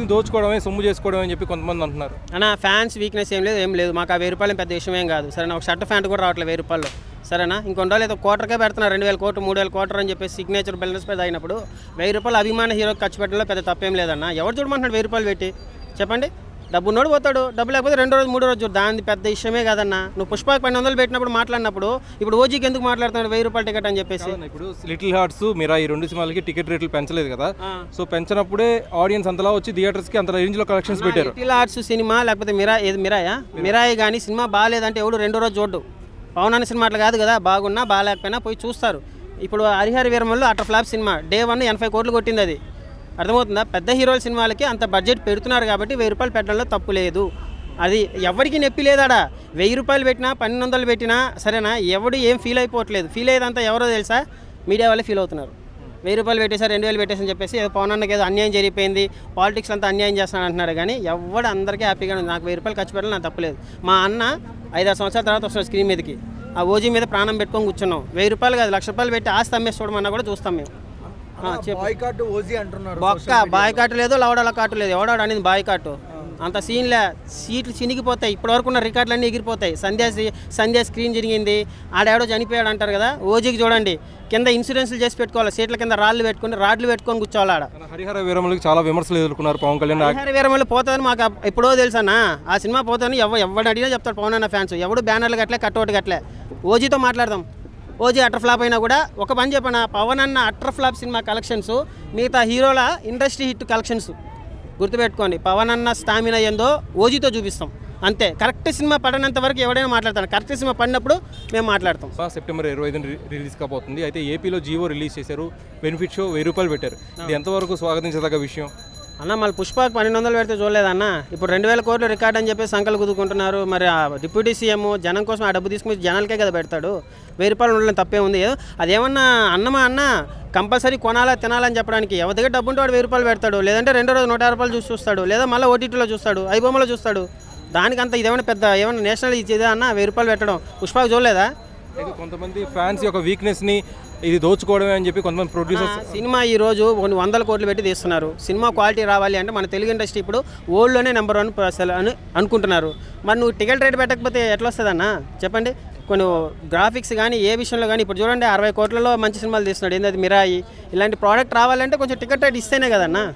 ఫ్యాన్స్ని దోచుకోవడమే సొమ్ము చేసుకోవడమే అని చెప్పి కొంతమంది అంటున్నారు. అన్న ఫ్యాన్స్ వీక్నెస్ ఏం లేదు ఏం లేదు. మాకు ఆ వెయ్యి రూపాయలు పెద్ద విషయం ఏం కాదు. సరేనా ఒక షర్ట్ ప్యాంట్ కూడా రావట్లేదు వెయ్యి రూపాయలు సరేనా ఇంకొండో రోజులు కోటర్కే పెడుతున్నారు రెండు వేల కోట్లు మూడు వేల కోటర్ అని చెప్పి సిగ్నేచర్ బిల్డర్స్ పై అయినప్పుడు వెయ్యి రూపాయలు అభిమాన హీరోకి ఖర్చు పెట్టడంలో పెద్ద తప్పేం లేదన్న. ఎవరు చూడమంటున్నాడు వెయ్యి రూపాయలు పెట్టి? చెప్పండి. డబ్బు ఉన్నోడు పోతాడు. డబ్బు లేకపోతే రెండో రోజు మూడో రోజు దాని పెద్ద విషయమే కాదన్న. నువ్వు పుష్పకి పన్నెండు వందలు పెట్టినప్పుడు మాట్లాడినప్పుడు ఇప్పుడు ఓజీకి ఎందుకు మాట్లాడుతున్నాడు వెయ్యి రూపాయల టికెట్ అని చెప్పేసి? ఇప్పుడు లిటిల్ హార్ట్స్ మీరా ఈ రెండు సినిమాలకి టికెట్ రేట్లు పెంచలేదు కదా. సో పెంచినప్పుడే ఆడియన్స్ అంతలా వచ్చి థియేటర్స్కి అంత రేంజ్లో కలెక్షన్స్ పెట్టారు. లిటిల్ ఆర్ట్స్ సినిమా లేకపోతే మిరా ఏది మిరాయా? మిరాయి కానీ సినిమా బాగాలేదంటే ఎవడు రెండో రోజు చూడ్డు. పవన్ అనే సినిమా అట్లా కాదు కదా. బాగున్నా బాగాలేకపోయినా పోయి చూస్తారు. ఇప్పుడు హరిహర వీరమల్లు అట్లా ఫ్లాప్ సినిమా. డే వన్ ఎనభై కోట్లు కొట్టింది అది. అర్థమవుతుందా? పెద్ద హీరోల సినిమాలకి అంత బడ్జెట్ పెడుతున్నారు కాబట్టి వెయ్యి రూపాయలు పెట్టడంలో తప్పు లేదు. అది ఎవరికి నొప్పి లేదాడా? వెయ్యి రూపాయలు పెట్టినా పన్నెండు వందలు పెట్టినా సరేనా? ఎవడు ఏం ఫీల్ అయిపోవట్లేదు. ఫీల్ అయ్యేదంతా ఎవరో తెలుసా? మీడియా వాళ్ళే ఫీల్ అవుతున్నారు. వెయ్యి రూపాయలు పెట్టేశారు రెండు వేలు పెట్టేసని చెప్పేసి ఏదో పవన్ అన్నకి ఏదో అన్యాయం జరిగిపోయింది. పాలిటిక్స్ అంతా అన్యాయం చేస్తాను అంటున్నారు కానీ ఎవడు అందరికీ హ్యాపీగా ఉంది. నాకు వెయ్యి రూపాయలు ఖర్చు పెట్టాలి నాకు తప్పలేదు మా అన్న ఐదారు సంవత్సరాల తర్వాత వస్తున్నాడు స్క్రీన్ మీదకి. ఆ ఓజీ మీద ప్రాణం పెట్టుకొని కూర్చున్నాం. వెయ్యి రూపాయలు కాదు లక్ష రూపాయలు పెట్టి ఆస్తి అమ్మేసి చూడమన్నా కూడా చూస్తాం మేము. బాయ్కాట్ ఓజీ అంటున్నారు బొక్క బాయ్కాటు లేదు లవడాల కాటు లేదు ఎవడాడు అనేది బాయ్కాటు. అంత సీన్లే సీట్లు చినిగిపోతాయి. ఇప్పటి వరకు ఉన్న రికార్డులన్నీ ఎగిరిపోతాయి. సంధ్యా సి- సంధ్యా స్క్రీన్ జరిగింది ఆడాడో చనిపోయాడు అంటారు కదా ఓజీకి చూడండి. కింద ఇన్సూరెన్స్లు చేసి పెట్టుకోవాలి సీట్ల కింద రాళ్ళు పెట్టుకొని రాడ్లు పెట్టుకొని కూర్చోవాలి ఆడ. హరిహర వీరములకి చాలా విమర్శలు ఎదుర్కొన్నారు పవన్ కళ్యాణ్. హరిహర వీరమల్లి పోతుందని మాకు ఎప్పుడో తెలుసన్నా ఆ సినిమా పోతుందని ఎవ ఎవడు అడిగినా చెప్తాడు పవన్ అన్న ఫ్యాన్స్. ఎవడు బ్యానర్లు కట్టలే కట్అవుట్ కట్టలే. ఓజీతో మాట్లాడదాం. ఓజీ అటర్ ఫ్లాప్ అయినా కూడా ఒక పని చెప్పన పవన్ అన్న అటర్ ఫ్లాప్ సినిమా కలెక్షన్స్ మిగతా హీరోల ఇండస్ట్రీ హిట్ కలెక్షన్స్. గుర్తుపెట్టుకోండి పవన్ అన్న స్టామినా ఏందో ఓజీతో చూపిస్తాం. అంతే కరెక్ట్ సినిమా పడినంత వరకు ఎవడైనా మాట్లాడతాను కరెక్ట్ సినిమా పడినప్పుడు మేము మాట్లాడతాం. సో సెప్టెంబర్ ఇరవై ఐదున రి- రిలీజ్ కాబోతుంది. అయితే ఏపీలో జియో రిలీజ్ చేశారు బెనిఫిట్ షో వెయ్యి రూపాయలు పెట్టారు. ఇది ఎంతవరకు స్వాగతించదగ్గ విషయం? అన్న మళ్ళీ పుష్పకు పన్నెండు వందలు పెడితే చూడలేదన్న. ఇప్పుడు రెండు వేల కోట్లు రికార్డ్ అని చెప్పి సంకలు కుదుకుంటున్నారు మరి ఆ డిప్యూటీ సీఎం జనం కోసం ఆ డబ్బు తీసుకుని జనాలకే కదా పెడతాడు. వెయ్యి రూపాయలు ఉండడం తప్పే ఉంది. అదేమన్నా అన్నమా అన్న కంపల్సరీ కొనాలా తినాలని చెప్పడానికి ఎవరి దగ్గర డబ్బు ఉంటే వాడు వెయ్యి రూపాయలు పెడతాడు. లేదంటే రెండో రోజు నూట యాభై రూపాయలు చూసి చూస్తాడు. లేదా మళ్ళీ ఓటీటీలో చూస్తాడు. ఐబొమ్మలో చూస్తాడు. దానికంత ఇదేమన్నా పెద్ద ఏమన్నా నేషనల్ ఇచ్చేదా అన్న వెయ్యి రూపాయలు పెట్టడం. పుష్పకు చూడలేదా? కొంతమంది ఫ్యాన్స్ యొక్క వీక్నెస్ని ఇది దోచుకోవడమే అని చెప్పి కొంతమంది ప్రొడ్యూసర్స్ సినిమా ఈ రోజు కొన్ని వందల కోట్లు పెట్టి తీస్తున్నారు. సినిమా క్వాలిటీ రావాలి అంటే మన తెలుగు ఇండస్ట్రీ ఇప్పుడు ఓల్డ్లోనే నెంబర్ వన్ అని అనుకుంటున్నారు. మరి నువ్వు టికెట్ రేట్ పెట్టకపోతే ఎట్లా వస్తుందన్న చెప్పండి. కొన్ని గ్రాఫిక్స్ కానీ ఏ విషయంలో కానీ ఇప్పుడు చూడండి అరవై కోట్లలో మంచి సినిమాలు తీస్తున్నాడు. ఏంది అది మిరాయి? ఇలాంటి ప్రోడక్ట్ రావాలంటే కొంచెం టికెట్ రేట్ ఇస్తేనే కదన్నా?